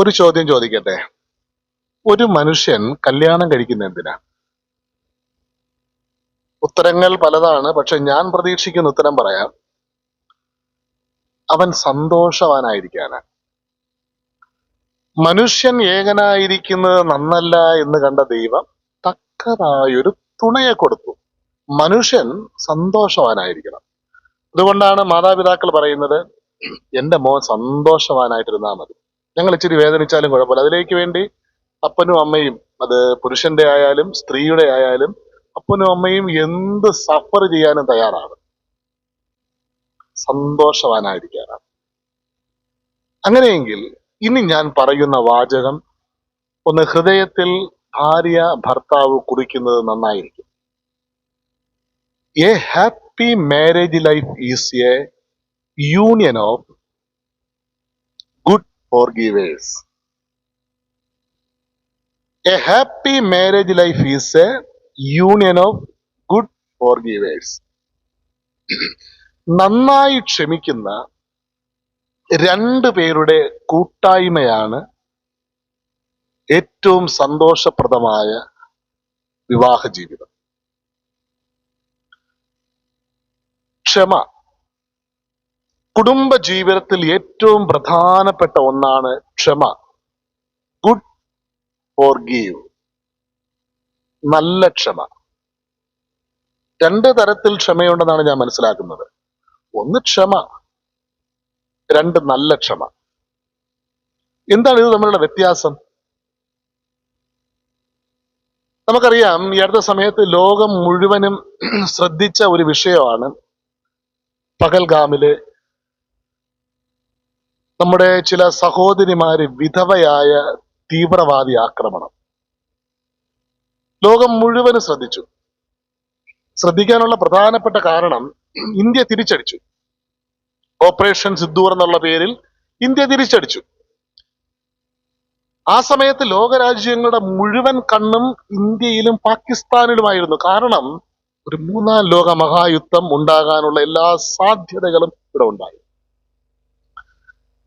ഒരു ചോദ്യം ചോദിക്കട്ടെ? ഒരു മനുഷ്യൻ കല്യാണം കഴിക്കുന്ന എന്തിനാ? ഉത്തരങ്ങൾ പലതാണ് പക്ഷെ ഞാൻ പ്രതീക്ഷിക്കുന്ന ഉത്തരം പറയാം. അവൻ സന്തോഷവാനായിരിക്കാന. മനുഷ്യൻ ഏകനായിരിക്കുന്നത് നന്നല്ല എന്ന് കണ്ട ദൈവം തക്കതായൊരു തുണയെ കൊടുത്തു. മനുഷ്യൻ സന്തോഷവാനായിരിക്കണം. അതുകൊണ്ടാണ് മാതാപിതാക്കൾ പറയുന്നത് എന്റെ മോൻ സന്തോഷവാനായിട്ടിരുന്നാൽ മതി. ഞങ്ങൾ ഇച്ചിരി വേദനിച്ചാലും കുഴപ്പമില്ല. അതിലേക്ക് വേണ്ടി അപ്പനും അമ്മയും അത് പുരുഷന്റെ ആയാലും സ്ത്രീയുടെ ആയാലും അപ്പനും അമ്മയും എന്ത് സഫർ ചെയ്യാനും തയ്യാറാണ്. സന്തോഷവാനായിരിക്കാനാണ് അങ്ങനെയെങ്കിൽ ഇനി ഞാൻ പറയുന്ന വാചകം ഒന്ന് ഹൃദയത്തിൽ ഭാര്യ ഭർത്താവ് കുറിക്കുന്നത് നന്നായിരിക്കും. A happy marriage life is a union of good forgivers a happy marriage life is a union of good forgivers നന്നായി ക്ഷമിക്കുന്ന രണ്ട് പേരുടെ കൂട്ടായ്മയാണ് ഏറ്റവും സന്തോഷപ്രദമായ വിവാഹ ജീവിതം. ക്ഷമ. കുടുംബ ജീവിതത്തിൽ ഏറ്റവും പ്രധാനപ്പെട്ട ഒന്നാണ് ക്ഷമ. ഗുഡ് ഫോർ ഗീവ് നല്ല ക്ഷമ. രണ്ട് തരത്തിൽ ക്ഷമയുണ്ടെന്നാണ് ഞാൻ മനസ്സിലാക്കുന്നത്. ഒന്ന് ക്ഷമ രണ്ട് നല്ല ക്ഷമ. എന്താണ് ഇത് തമ്മിലുള്ള വ്യത്യാസം? നമുക്കറിയാം ഈ അടുത്ത സമയത്ത് ലോകം മുഴുവനും ശ്രദ്ധിച്ച ഒരു വിഷയമാണ് പകൽഗാമിൽ നമ്മുടെ ചില സഹോദരിമാര് വിധവയായ തീവ്രവാദി ആക്രമണം. ലോകം മുഴുവനും ശ്രദ്ധിച്ചു. ശ്രദ്ധിക്കാനുള്ള പ്രധാനപ്പെട്ട കാരണം ഇന്ത്യ തിരിച്ചടിച്ചു. ഓപ്പറേഷൻ സിദ്ധൂർ എന്നുള്ള പേരിൽ ഇന്ത്യ തിരിച്ചടിച്ചു. ആ സമയത്ത് ലോകരാജ്യങ്ങളുടെ മുഴുവൻ കണ്ണും ഇന്ത്യയിലും പാകിസ്ഥാനിലുമായിരുന്നു. കാരണം ഒരു മൂന്നാം ലോക മഹായുദ്ധം ഉണ്ടാകാനുള്ള എല്ലാ സാധ്യതകളും ഇവിടെ ഉണ്ടായി.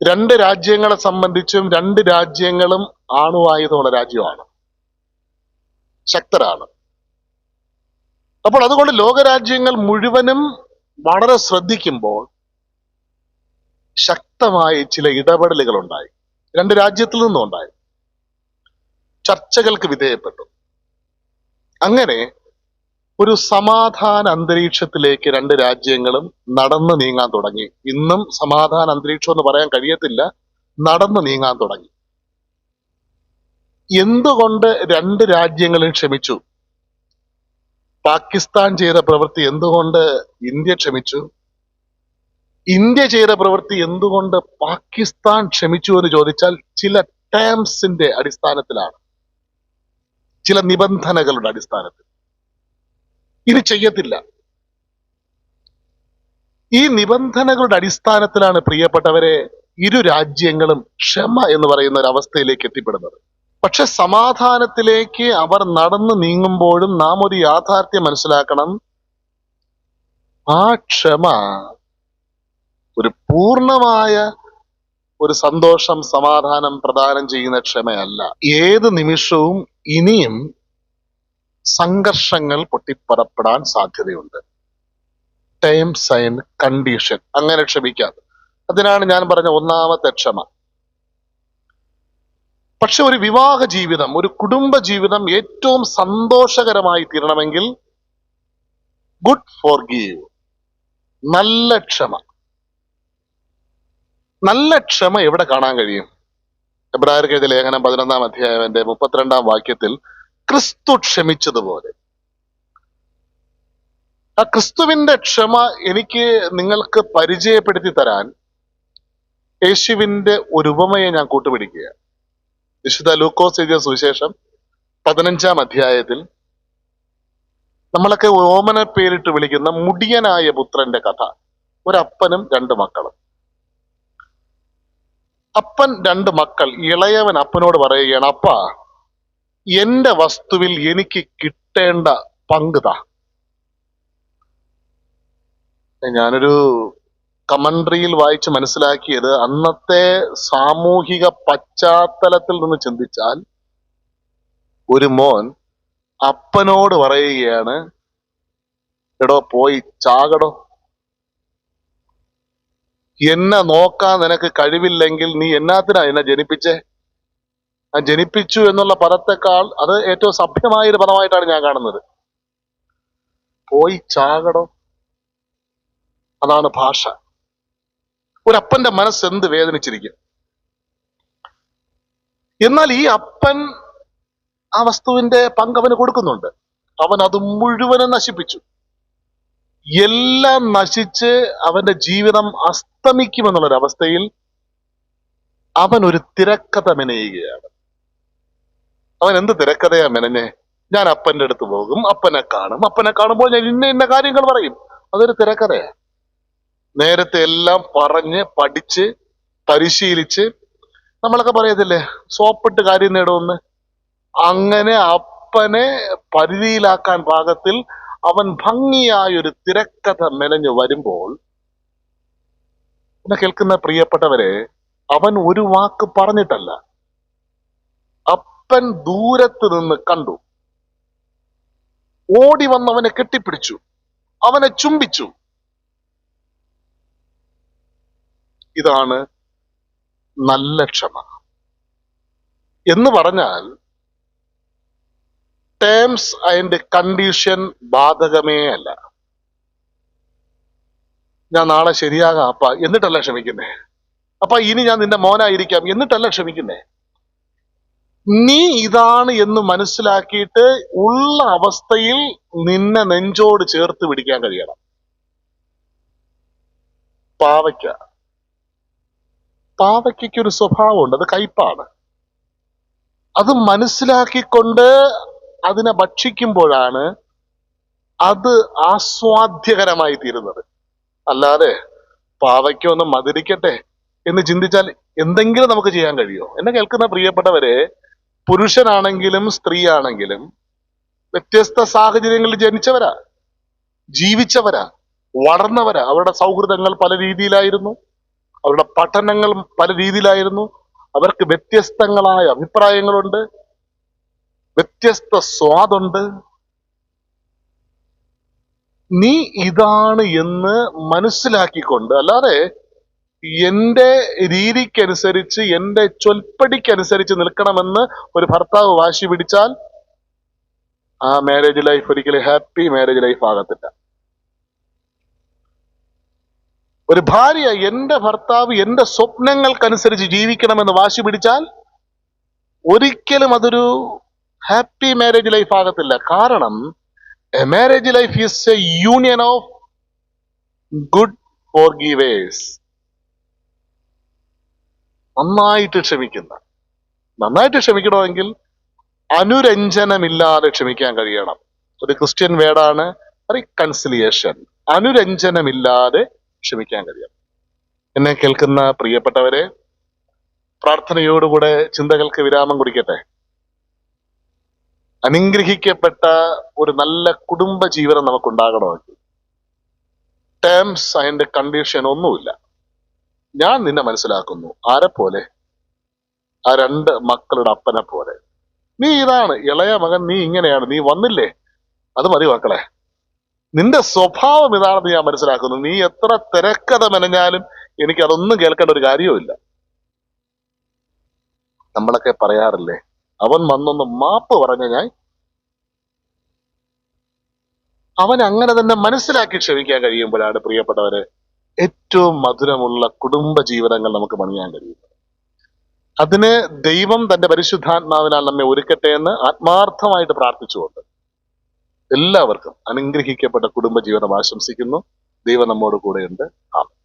രണ്ട് രാജ്യങ്ങളെ സംബന്ധിച്ചും രണ്ട് രാജ്യങ്ങളും ആണുവായുധമുള്ള രാജ്യമാണ്. ശക്തരാണ്. അപ്പോൾ അതുകൊണ്ട് ലോകരാജ്യങ്ങൾ മുഴുവനും വളരെ ശ്രദ്ധിക്കുമ്പോൾ ശക്തമായ ചില ഇടപെടലുകൾ ഉണ്ടായി രണ്ട് രാജ്യത്തിൽ നിന്നും ഉണ്ടായി ചർച്ചകൾക്ക് വിധേയപ്പെട്ടു. അങ്ങനെ ഒരു സമാധാന അന്തരീക്ഷത്തിലേക്ക് രണ്ട് രാജ്യങ്ങളും നടന്നു നീങ്ങാൻ തുടങ്ങി. ഇന്നും സമാധാന അന്തരീക്ഷം എന്ന് പറയാൻ കഴിയത്തില്ല നടന്നു നീങ്ങാൻ തുടങ്ങി. എന്തുകൊണ്ട് രണ്ട് രാജ്യങ്ങളും ക്ഷമിച്ചു? പാകിസ്ഥാൻ ചെയ്ത പ്രവൃത്തി എന്തുകൊണ്ട് ഇന്ത്യ ക്ഷമിച്ചു? ഇന്ത്യ ചെയ്ത പ്രവൃത്തി എന്തുകൊണ്ട് പാകിസ്ഥാൻ ക്ഷമിച്ചു എന്ന് ചോദിച്ചാൽ ചില ടേംസിന്റെ അടിസ്ഥാനത്തിലാണ്. ചില നിബന്ധനകളുടെ അടിസ്ഥാനത്തിൽ. ഇത് ചെയ്യത്തില്ല. ഈ നിബന്ധനകളുടെ അടിസ്ഥാനത്തിലാണ് പ്രിയപ്പെട്ടവരെ ഇരു രാജ്യങ്ങളും ക്ഷമ എന്ന് പറയുന്ന ഒരു അവസ്ഥയിലേക്ക് എത്തിപ്പെടുന്നത്. പക്ഷെ സമാധാനത്തിലേക്ക് അവർ നടന്നു നീങ്ങുമ്പോഴും നാം ഒരു യാഥാർത്ഥ്യം മനസ്സിലാക്കണം. ആ ക്ഷമ ഒരു പൂർണമായ ഒരു സന്തോഷം സമാധാനം പ്രദാനം ചെയ്യുന്ന ക്ഷമയല്ല. ഏത് നിമിഷവും ഇനിയും സംഘർഷങ്ങൾ പൊട്ടിപ്പറപ്പെടാൻ സാധ്യതയുണ്ട്. ടൈം സൈൻ കണ്ടീഷൻ അങ്ങനെ ക്ഷമിക്കാം അതിനാണ് ഞാൻ പറഞ്ഞ ഒന്നാമത്തെ ക്ഷമ. പക്ഷെ ഒരു വിവാഹ ജീവിതം ഒരു കുടുംബ ജീവിതം ഏറ്റവും സന്തോഷകരമായി തീരണമെങ്കിൽ ഗുഡ് ഫോർ ഗീവ് നല്ല ക്ഷമ. നല്ല ക്ഷമ എവിടെ കാണാൻ കഴിയും? എബ്രായർക്ക് എഴുതിയ ലേഖനം പതിനൊന്നാം അധ്യായന്റെ മുപ്പത്തിരണ്ടാം വാക്യത്തിൽ ക്രിസ്തു ക്ഷമിച്ചതുപോലെ. ആ ക്രിസ്തുവിന്റെ ക്ഷമ എനിക്ക് നിങ്ങൾക്ക് പരിചയപ്പെടുത്തി തരാൻ യേശുവിന്റെ ഒരു ഉപമയെ ഞാൻ കൂട്ടുപിടിക്കുക വിശുദ്ധ ലൂക്കോസ് എഴുതിയ സുവിശേഷം പതിനഞ്ചാം അധ്യായത്തിൽ നമ്മളൊക്കെ ഓമന പേരിട്ട് വിളിക്കുന്ന മുടിയനായ പുത്രന്റെ കഥ. ഒരപ്പനും രണ്ട് മക്കളും. അപ്പൻ രണ്ട് മക്കൾ. ഇളയവൻ അപ്പനോട് പറയുകയാണ് അപ്പ എന്റെ വസ്തുവിൽ എനിക്ക് കിട്ടേണ്ട പങ്കുതാ ഞാനൊരു കമൻട്രിയിൽ വായിച്ച് മനസ്സിലാക്കിയത് അന്നത്തെ സാമൂഹിക പശ്ചാത്തലത്തിൽ നിന്ന് ചിന്തിച്ചാൽ ഒരു മോൻ അപ്പനോട് പറയുകയാണ് എടോ പോയി ചാകടോ. എന്നെ നോക്കാൻ നിനക്ക് കഴിവില്ലെങ്കിൽ നീ എന്നാത്തിനാ എന്നെ ജനിപ്പിച്ചേ? ജനിപ്പിച്ചു എന്നുള്ള പദത്തെക്കാൾ അത് ഏറ്റവും സഭ്യമായ ഒരു പദമായിട്ടാണ് ഞാൻ കാണുന്നത്. പോയി ചാകടോ? അതാണ് ഭാഷ. ഒരപ്പന്റെ മനസ്സ് എന്ത് വേദനിച്ചിരിക്കും? എന്നാൽ ഈ അപ്പൻ ആ വസ്തുവിന്റെ പങ്ക് അവന് കൊടുക്കുന്നുണ്ട്. അവൻ അത് മുഴുവനും നശിപ്പിച്ചു. എല്ലാം നശിച്ച് അവന്റെ ജീവിതം അസ്തമിക്കുമെന്നുള്ളൊരവസ്ഥയിൽ അവൻ ഒരു തിരക്കഥ മെനയുകയാണ് അവൻ എന്ത് തിരക്കഥയാ മെനഞ്ഞേ? ഞാൻ അപ്പന്റെ അടുത്ത് പോകും അപ്പനെ കാണും. അപ്പനെ കാണുമ്പോൾ ഞാൻ ഇന്ന ഇന്ന കാര്യങ്ങൾ പറയും. അതൊരു തിരക്കഥയാ. നേരത്തെ എല്ലാം പറഞ്ഞ് പഠിച്ച് പരിശീലിച്ച് നമ്മളൊക്കെ പറയത്തില്ലേ സോപ്പിട്ട് കാര്യം നേടുമെന്ന് അങ്ങനെ അപ്പനെ പരിധിയിലാക്കാൻ പാകത്തിൽ അവൻ ഭംഗിയായ ഒരു തിരക്കഥ മെനഞ്ഞു വരുമ്പോൾ എന്നെ കേൾക്കുന്ന പ്രിയപ്പെട്ടവരെ അവൻ ഒരു വാക്ക് പറഞ്ഞിട്ടല്ല. അപ്പൻ ദൂരത്ത് നിന്ന് കണ്ടു. ഓടി വന്നവനെ കെട്ടിപ്പിടിച്ചു. അവനെ ചുംബിച്ചു. ഇതാണ് നല്ല ക്ഷമ. എന്ന് പറഞ്ഞാൽ ടേംസ് ആൻഡ് കണ്ടീഷൻ ബാധകമേ അല്ല. ഞാൻ നാളെ ശരിയാകാം അപ്പ. എന്നിട്ടല്ല ക്ഷമിക്കുന്നേ. അപ്പ ഇനി ഞാൻ നിന്റെ മോനായിരിക്കാം. എന്നിട്ടല്ല ക്ഷമിക്കുന്നേ. നീ ഇതാണ് എന്ന് മനസ്സിലാക്കിയിട്ട് ഉള്ള അവസ്ഥയിൽ നിന്നെ നെഞ്ചോട് ചേർത്ത് പിടിക്കാൻ കഴിയണം. പാവയ്ക്ക. പാവയ്ക്ക് ഒരു സ്വഭാവമുണ്ട്. അത് കയ്പാണ്. അത് മനസ്സിലാക്കിക്കൊണ്ട് അതിനെ ഭക്ഷിക്കുമ്പോഴാണ് അത് ആസ്വാദ്യകരമായി തീരുന്നത്. അല്ലാതെ പാവയ്ക്ക ഒന്ന് മധുരിക്കട്ടെ എന്ന് ചിന്തിച്ചാൽ എന്തെങ്കിലും നമുക്ക് ചെയ്യാൻ കഴിയുമോ? എന്നെ കേൾക്കുന്ന പ്രിയപ്പെട്ടവരെ പുരുഷനാണെങ്കിലും സ്ത്രീയാണെങ്കിലും വ്യത്യസ്ത സാഹചര്യങ്ങളിൽ ജനിച്ചവരാ ജീവിച്ചവരാ വളർന്നവരാ. അവരുടെ സൗഹൃദങ്ങൾ പല രീതിയിലായിരുന്നു. അവരുടെ പഠനങ്ങൾ പല രീതിയിലായിരുന്നു. അവർക്ക് വ്യത്യസ്തങ്ങളായ അഭിപ്രായങ്ങളുണ്ട്. വ്യത്യസ്ത സ്വാദുണ്ട്. നീ ഇതാണ് എന്ന് മനസ്സിലാക്കിക്കൊണ്ട് അല്ലാതെ എന്റെ രീതിക്കനുസരിച്ച് എന്റെ ചൊൽപ്പടിക്കനുസരിച്ച് നിൽക്കണമെന്ന് ഒരു ഭർത്താവ് വാശി പിടിച്ചാൽ ആ മാരേജ് ലൈഫ് ഒരിക്കലും ഹാപ്പി മാരേജ് ലൈഫ് ആകത്തില്ല. ഒരു ഭാര്യ എന്റെ ഭർത്താവ് എന്റെ സ്വപ്നങ്ങൾക്കനുസരിച്ച് ജീവിക്കണമെന്ന് വാശി പിടിച്ചാൽ ഒരിക്കലും അതൊരു ഹാപ്പി മാരേജ് ലൈഫ് ആകത്തില്ല. കാരണം a marriage life is a union of good forgivers നന്നായിട്ട് ക്ഷമിക്കുന്ന. നന്നായിട്ട് ക്ഷമിക്കണമെങ്കിൽ അനുരഞ്ജനമില്ലാതെ ക്ഷമിക്കാൻ കഴിയണം. ഒരു ക്രിസ്ത്യൻ വേർഡാണ് റീകൺസിലിയേഷൻ അനുരഞ്ജനമില്ലാതെ ക്ഷമിക്കാൻ കഴിയണം. എന്നെ കേൾക്കുന്ന പ്രിയപ്പെട്ടവരെ പ്രാർത്ഥനയോടുകൂടെ ചിന്തകൾക്ക് വിരാമം കുറിക്കട്ടെ. അനുഗ്രഹിക്കപ്പെട്ട ഒരു നല്ല കുടുംബ ജീവിതം നമുക്കുണ്ടാകണമെങ്കിൽ ടേംസ് ആൻഡ് കണ്ടീഷൻ ഒന്നുമില്ല. ഞാൻ നിന്നെ മനസ്സിലാക്കുന്നു. ആരെ പോലെ? ആ രണ്ട് മക്കളുടെ അപ്പനെ പോലെ. നീ ഇതാണ് ഇളയ മകൻ നീ ഇങ്ങനെയാണ് നീ വന്നില്ലേ? അത് മതി മക്കളെ. നിന്റെ സ്വഭാവം ഇതാണെന്ന് ഞാൻ മനസ്സിലാക്കുന്നു. നീ എത്ര തിരക്കഥ മെനഞ്ഞാലും എനിക്ക് അതൊന്നും കേൾക്കേണ്ട ഒരു കാര്യവുമില്ല നമ്മളൊക്കെ പറയാറില്ലേ അവൻ വന്നൊന്ന് മാപ്പ് പറഞ്ഞ ഞാൻ അവൻ അങ്ങനെ തന്നെ മനസ്സിലാക്കി ക്ഷമിക്കാൻ കഴിയുമ്പോഴാണ് പ്രിയപ്പെട്ടവരെ ഏറ്റവും മധുരമുള്ള കുടുംബ ജീവിതങ്ങൾ നമുക്ക് പണിയാൻ കഴിയും. അതിന് ദൈവം തന്റെ പരിശുദ്ധാത്മാവിനാൽ നമ്മെ ഒരുക്കട്ടെ എന്ന് ആത്മാർത്ഥമായിട്ട് പ്രാർത്ഥിച്ചുകൊണ്ട് എല്ലാവർക്കും അനുഗ്രഹിക്കപ്പെട്ട കുടുംബജീവിതം ആശംസിക്കുന്നു. ദൈവം നമ്മോട് കൂടെയുണ്ട്. ആമേൻ.